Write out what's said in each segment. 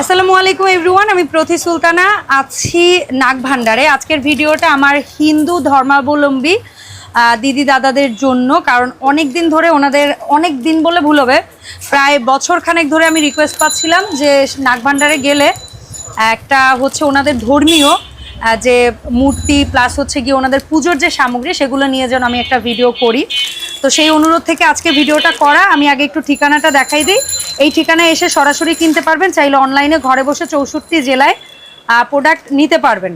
আসসালামু আলাইকুম এভরিওয়ান আমি প্রতি সুলতানা, আছি নাগ ভান্ডারে আজকের ভিডিওটা আমার হিন্দু ধর্মাবলম্বী দিদি দাদাদের জন্য, কারণ অনেক দিন ধরে ওনাদের অনেক দিন বলে ভুল হবে, প্রায় বছর খানেক ধরে আমি রিকোয়েস্ট পাচ্ছিলাম যে নাগ ভান্ডারে গেলে, একটা হচ্ছে ওনাদের ধর্মীয় যে মূর্তি প্লাস হচ্ছে গিয়ে ওনাদের পুজোর যে সামগ্রী, সেগুলো নিয়ে যেন আমি একটা ভিডিও করি। তো সেই অনুরোধ থেকে আজকে ভিডিওটা করা। আমি আগে একটু ঠিকানাটা দেখাই দিই। এই ঠিকানায় এসে সরাসরি কিনতে পারবেন। চাইলে অনলাইনে ঘরে বসে চৌষট্টি জেলায় প্রোডাক্ট নিতে পারবেন।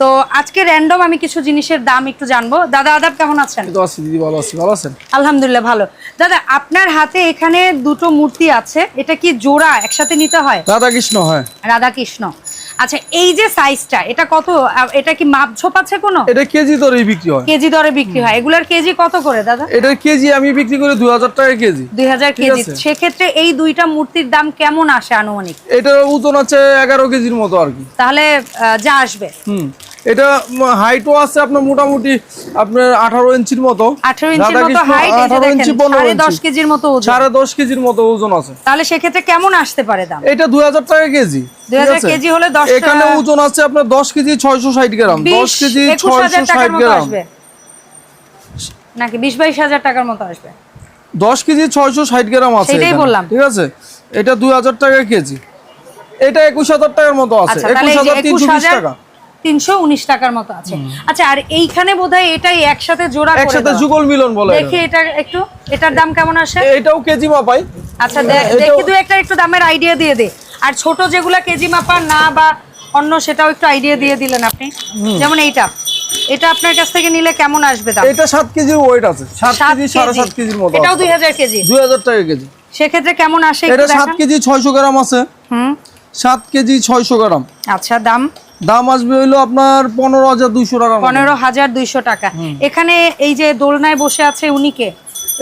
তো আজকে র্যান্ডম আমি কিছু জিনিসের দাম একটু জানব। দাদা আদাব কেমন আছেন? দিদি ভালো আছি। ভালো আছেন? আলহামদুলিল্লাহ ভালো। দাদা আপনার হাতে এখানে দুটো মূর্তি আছে। এটা কি জোড়া একসাথে নিতে হয়? রাধা কৃষ্ণ হয়। রাধা কৃষ্ণ আচ্ছা এই যে সাইজটা এটা কত এটা কি মাপ ঝোপ আছে কোনো? এটা কেজি দরে বিক্রি হয়। কেজি দরে বিক্রি হয়। এগুলার কেজি কত করে দাদা? এটা কেজি আমি বিক্রি করি দুই হাজার টাকা কেজি। দুই হাজার ঠিক কেজি। সে সেক্ষেত্রে এই দুইটা মূর্তির দাম কেমন আসে আনুমানিক? এটা ওজন আছে এগারো কেজির মতো আর কি। তাহলে যা আসবে। হুম। এটা হাইটও আছে আপনার মোটামুটি আপনার আঠারো ইঞ্চির মতো। আঠারো ইঞ্চির মতো রাধাকৃষ্ণ হাইট এই যে 18 দেখেন ইঞ্চি পনেরো দশ কেজির মতো ওজন। সাড়ে দশ কেজির মতো ওজন আছে। তাহলে সেক্ষেত্রে কেমন আসতে পারে দাম? এটা দুই হাজার টাকা কেজি 2000 ঠিক আছে? কেজি হলে এখানে ওজন আছে আপনার দশ কেজি ছয়শো ষাট গ্রাম দশ কেজি ছয়শো ষাট গ্রাম। নাকি বিশ বাইশ হাজার টাকার মতো আসবে? দশ কেজি ছয়শো ষাট গ্রাম আছে বললাম। ঠিক আছে? এটা দুই হাজার টাকা কেজি। এটা একুশ হাজার টাকার মতো আছে। আচ্ছা একুশ হাজার তিনশো বিশ টাকা। তিনশো উনিশ টাকার মতো আছে। আচ্ছা আর এইখানে বোধহয় এটাই একসাথে জোড়া একসাথে যুগল মিলন বলে। দেখি এটা একটু এটার দাম কেমন আসে? এটাও কেজি মাপাই। আচ্ছা দেখি দু একটা একটু দামের আইডিয়া দিয়ে দে। আর ছোট যেগুলা কেজি মাপা না বা অন্য সেটাও একটু আইডিয়া দিয়ে দিলেন আপনি। যেমন এইটা। এটা আপনার কাছ থেকে নিলে কেমন আসবে দাম? এটা সাত কেজির ওয়েট আছে। সাত সাত কেজি সাড়ে সাত কেজির মতো এটাও দুই হাজার কেজি। দুই হাজার টাকা কেজি। সেক্ষেত্রে কেমন আসে এটা সাত কেজি ছয়শো গ্রাম আছে। হুম। সাত কেজি ছয়শো গ্রাম। আচ্ছা দাম? দাম আসবে হইল আপনার পনেরো হাজার দুইশো টাকা পনেরো হাজার দুইশো টাকা। এখানে এই যে দোলনায় বসে আছে উনি কে?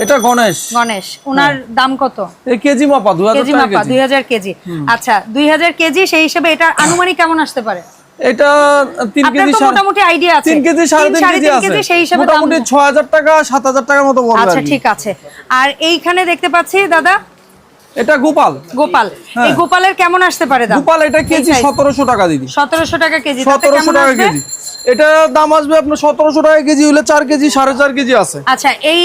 এটা গণেশ। গণেশ। উনার দাম কত? কেজি মাপা দুই হাজার কেজি মাপা দুই হাজার কেজি। আচ্ছা দুই হাজার কেজি সেই হিসেবে এটা আনুমানিক কেমন আসতে পারে? এটা তিন আপনার কেজি মোটামুটি আইডিয়া আছে। তিন কেজি সাড়ে তিন কেজি সেই হিসাবে মোটামুটি ছয় হাজার টাকা সাত হাজার টাকার মতো পড়বে আচ্ছা ঠিক আছে। আর এইখানে দেখতে পাচ্ছি দাদা এটা গোপাল। গোপাল। এই গোপালের কেমন আসতে পারে দাম? গোপাল এটা কেজি size? সতেরোশো টাকা দিদি। সতেরোশো টাকা কেজি তাতে সতেরোশো কেমন টাকা কেজি। এটা দাম আসবে আপনার সতেরোশো টাকা কেজি হলে চার কেজি সাড়ে চার কেজি আছে। আচ্ছা এই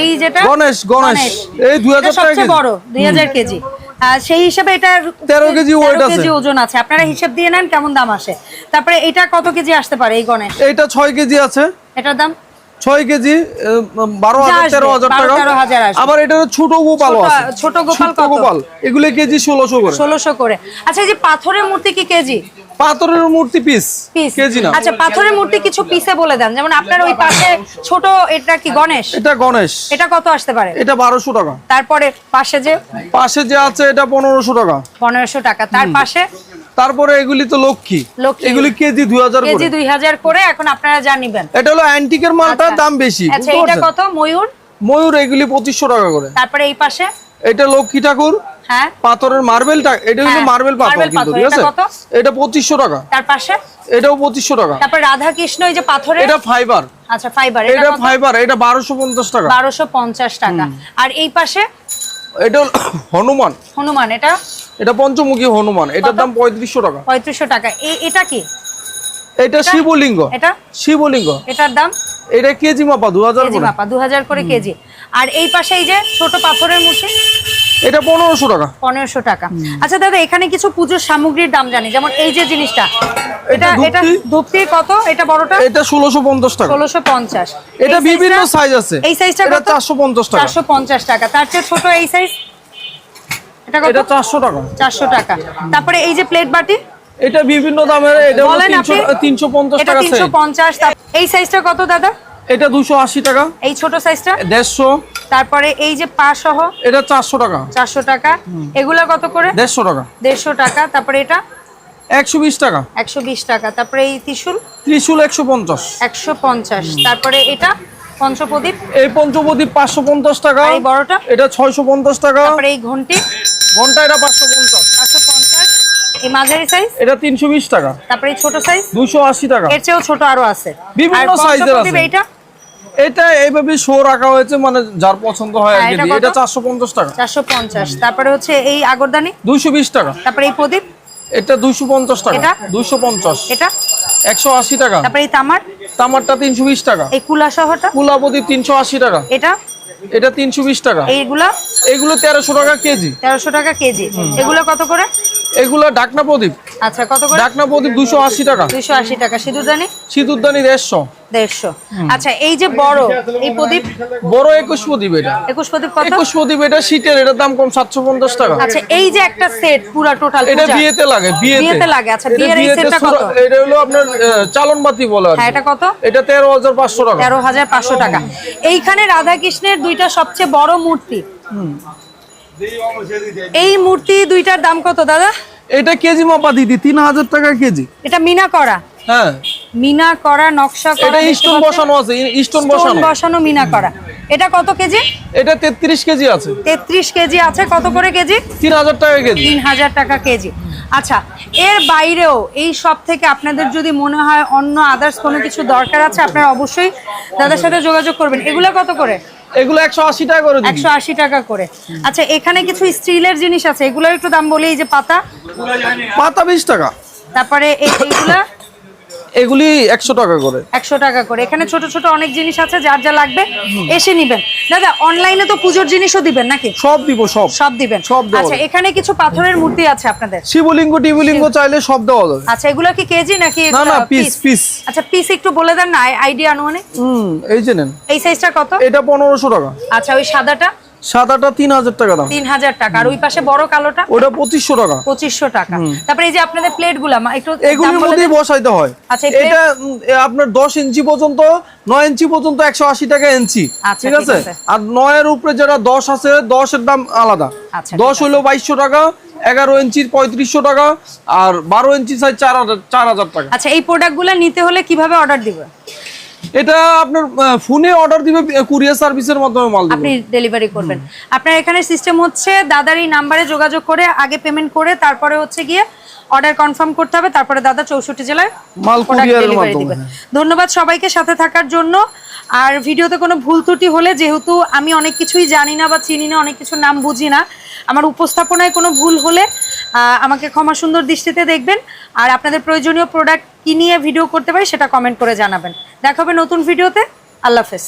এই যেটা? গণেশ গণেশ। এই দুই এটা হাজার টাকা সবচেয়ে বড় দুই হাজার কেজি। আর সেই হিসাবে এটা 13 কেজি weight আছে। কেজি ওজন আছে। আপনারা হিসাব দিয়ে নেন কেমন দাম আসে। তারপরে এটা কত কেজি আসতে পারে এই গণেশ? এইটা ছয় কেজি আছে। এটার দাম? ছয় কেজি বারো হাজার তেরো হাজার টাকা। আবার এটা ছোট গোপাল ছোট- ছোট গোপাল গোপাল। এগুলো কেজি ষোলোশো করে। ষোলোশো করে। আচ্ছা এই যে পাথরের মূর্তি কি কেজি? পাথরের মূর্তি পিস পিস কেজি না। আচ্ছা পাথরের মূর্তি কিছু পিসে বলে দেন। যেমন আপনার ওই পাশে ছোট এটা কি গণেশ? এটা গণেশ। এটা কত আসতে পারে? এটা বারোশো টাকা। তারপরে পাশে যে পাশে যে আছে এটা পনেরোশো টাকা। পনেরোশো টাকা। তার পাশে তারপরে এগুলি তো লক্ষ্মী। এগুলি কেজি দুই হাজার কেজি দুই হাজার করে এখন আপনারা যা নিবেন। এটা হলো অ্যান্টিকের মালটার আচ্ছা। দাম বেশি আচ্ছা এটা কত? ময়ূর? ময়ূর এগুলি পঁচিশশো টাকা করে। তারপরে এই পাশে? এটা লক্ষ্মী ঠাকুর। হ্যাঁ। পাথরের মার্বেল এটা হলো হ্যাঁ, মার্বেল পাথর কিন্তু ঠিক এটা আছে? এটা পঁচিশশো টাকা। তার পাশে? এটাও পঁচিশশো টাকা। তারপর রাধা কৃষ্ণ এই যে পাথরের? এটা ফাইবার আচ্ছা ফাইবার এটা এটা ফাইবার এটা বারোশো পঞ্চাশ টাকা। বারোশো পঞ্চাশ টাকা। আর এই পাশে? এটা হনুমান। হনুমান এটা? এটা পঞ্চমুখী হনুমান। এটার দাম পঁয়ত্রিশশো টাকা। পঁয়ত্রিশশো টাকা। এটা কি? এটা শিবলিঙ্গ। এটা? শিবলিঙ্গ। এটার দাম? এটা কেজি মাপা দু হাজার মাপা দু হাজার করে কেজি। আর এই পাশে এই যে ছোট পাথরের মূর্তি? এটা পনেরোশো টাকা। পনেরোশো টাকা। আচ্ছা দাদা এখানে কিছু পুজোর সামগ্রীর দাম জানি। যেমন এই যে জিনিসটা এটা এটা ধূপটি। কত? এটা বড়টা? এটা ষোলোশো পঞ্চাশ টাকা। ষোলোশো পঞ্চাশ। এটা বিভিন্ন সাইজ আছে। এই সাইজটা চারশো পঞ্চাশ টাকা। চারশো পঞ্চাশ টাকা। তার চেয়ে ছোট এই সাইজ এটা কত? এটা চারশো টাকা। চারশো টাকা। তারপরে এই যে প্লেট বাটি? এটা বিভিন্ন দামের এটা তিনশো পঞ্চাশ এটা টাকা তিনশো। পঞ্চাশ। এই সাইজটা কত দাদা? এটা দুশো আশি টাকা। এই ছোট সাইজটা? দেড়শো। তারপরে এই যে পা সহ? এটা চারশো টাকা। চারশো টাকা। এগুলা কত করে? দেড়শো টাকা। দেড়শো টাকা। তারপরে এটা? একশো বিশ টাকা। একশো বিশ টাকা। তারপরে এই ত্রিশুল? তারপরে এটা? পঞ্চপ্রদীপ? এই পঞ্চপদীপ পাঁচশো পঞ্চাশ টাকা। এই বড়টা? এটা ছয়শো পঞ্চাশ টাকা। তারপরে এই ঘন্টি? ঘণ্টা এটা পাঁচশো পঞ্চাশ। পাঁচশো পঞ্চাশ। এই মাঝারি সাইজ এটা তিনশো বিশ টাকা। তারপরে এই ছোট সাইজ দুশো আশি টাকা। এর চেয়েও ছোট আরও আছে। বিভিন্ন এর আছে। এইটা? এটা এইভাবে শো রাখা হয়েছে মানে যার পছন্দ হয় আর হ্যাঁ, কি এটা দিয়ে। কত? এটা চারশো পঞ্চাশ টাকা। চারশো পঞ্চাশ। তারপরে হচ্ছে এই আগরদানি? দুইশো বিশ টাকা। তারপরে এই প্রদীপ? এটা দুইশো পঞ্চাশ টাকা। এটা? দুইশো পঞ্চাশ। এটা? একশো আশি টাকা। তারপরে এই তামার? তামারটা তিনশো বিশ টাকা। এই কুলা সহটা কুলাপতি তিনশো আশি টাকা। এটা? এটা তিনশো বিশ টাকা। এইগুলা? এগুলো তেরোশো টাকা কেজি। তেরোশো টাকা কেজি। এগুলো কত করে? এগুলো ডাকনা প্রদীপ। আচ্ছা কত করে? ডাকনা প্রদীপ দুশো আশি টাকা। দুইশো আশি টাকা। সিঁদুরদানি? সিঁদুরদানি দেড়শো। দেড়শো। আচ্ছা এই যে বড় এই প্রদীপ? বড় একুশ প্রদীপ এটা। একুশ প্রদীপ কত? একুশ প্রদীপ এটা শীতের এটার দাম কম সাতশো পঞ্চাশ টাকা। আচ্ছা এই যে একটা সেট পুরা টোটাল এটা বিয়েতে লাগে বিয়েতে। লাগে, আচ্ছা, বিয়ের এই সেটটা কত? এটা হলো আপনার চালন বাতি বলে হ্যাঁ এটা কত? এটা তেরো হাজার পাঁচশো টাকা। তেরো হাজার পাঁচশো টাকা। এইখানে রাধা কৃষ্ণের দুইটা সবচেয়ে বড় মূর্তি। এই মূর্তি দুইটার দাম কত দাদা? এটা কেজি মাপা দিদি তিন হাজার টাকা কেজি। এটা মিনা করা। হ্যাঁ। মিনা করা নকশা করা এটা স্টোন বসানো আছে স্টোন বসানো। বসানো মিনা করা। এটা কত কেজি? এটা তেত্রিশ কেজি আছে। তেত্রিশ কেজি আছে কত করে কেজি? তিন হাজার টাকা কেজি। তিন হাজার টাকা কেজি। আচ্ছা এর বাইরেও এই সব থেকে আপনাদের যদি মনে হয় অন্য আদার্স কোনো কিছু দরকার আছে আপনারা অবশ্যই দাদার সাথে যোগাযোগ করবেন। এগুলো কত করে? এগুলো একশো আশি টাকা করে দিদি একশো আশি টাকা করে। আচ্ছা এখানে কিছু স্টিলের জিনিস আছে এগুলোর একটু দাম বলি এই যে পাতা। পাতা বিশ টাকা। তারপরে এই- এইগুলা? এগুলি একশো টাকা করে। একশো টাকা করে। এখানে ছোট ছোট অনেক জিনিস আছে যার যা লাগবে এসে নিবেন। দাদা অনলাইনে তো পুজোর জিনিসও দিবেন নাকি? সব দিব সব। সব দিবেন? সব আচ্ছা এখানে কিছু পাথরের মূর্তি আছে আপনাদের? শিবলিঙ্গ টিবলিঙ্গ চাইলে সব দেওয়া যাবে। আচ্ছা এগুলো কি কেজি নাকি না না পিস পিস আচ্ছা পিস একটু বলে দেন না আইডিয়া আনুমানিক। হুম এই যে নেন। এই সাইজটা কত? এটা পনেরোশো টাকা। আচ্ছা ওই সাদাটা? সাদাটা তিন হাজার টাকা দাম। তিন হাজার টাকা। আর ওই পাশে বড় কালোটা? ওটা পঁচিশশো টাকা। পঁচিশশো টাকা। তারপরে এই যে আপনাদের প্লেটগুলা একটু এগুলির মধ্যেই বসাইতে হয়। আচ্ছা, এটা আপনার দশ ইঞ্চি পর্যন্ত নয় ইঞ্চি পর্যন্ত একশো আশি টাকা ইঞ্চি। আচ্ছা, ঠিক আছে। আর নয়ের উপরে যেটা দশ আছে দশের দাম আলাদা। আচ্ছা, দশ হইল বাইশশো টাকা এগারো ইঞ্চি পঁয়ত্রিশশো টাকা আর বারো ইঞ্চি সাইজ চার হাজার চার হাজার টাকা। আচ্ছা এই প্রোডাক্টগুলো নিতে হলে কীভাবে অর্ডার দিবে? এটা আপনার ফোনে অর্ডার দিবে কুরিয়ার সার্ভিসের মাধ্যমে মাল আপনি ডেলিভারি করবেন। আপনার এখানে সিস্টেম হচ্ছে দাদার এই নাম্বারে যোগাযোগ করে আগে পেমেন্ট করে তারপরে হচ্ছে গিয়ে অর্ডার কনফার্ম করতে হবে তারপরে দাদা চৌষট্টি জেলায় মাল মাধ্যমে। দিবে। ধন্যবাদ সবাইকে সাথে থাকার জন্য। আর ভিডিওতে কোনো ভুল ত্রুটি হলে যেহেতু আমি অনেক কিছুই জানি না বা চিনি না অনেক কিছুর নাম বুঝি না আমার উপস্থাপনায় কোনো ভুল হলে আমাকে ক্ষমা সুন্দর দৃষ্টিতে দেখবেন। আর আপনাদের প্রয়োজনীয় প্রোডাক্ট কি নিয়ে ভিডিও করতে পারি সেটা কমেন্ট করে জানাবেন। দেখা হবে নতুন ভিডিওতে আল্লাহ হাফেজ।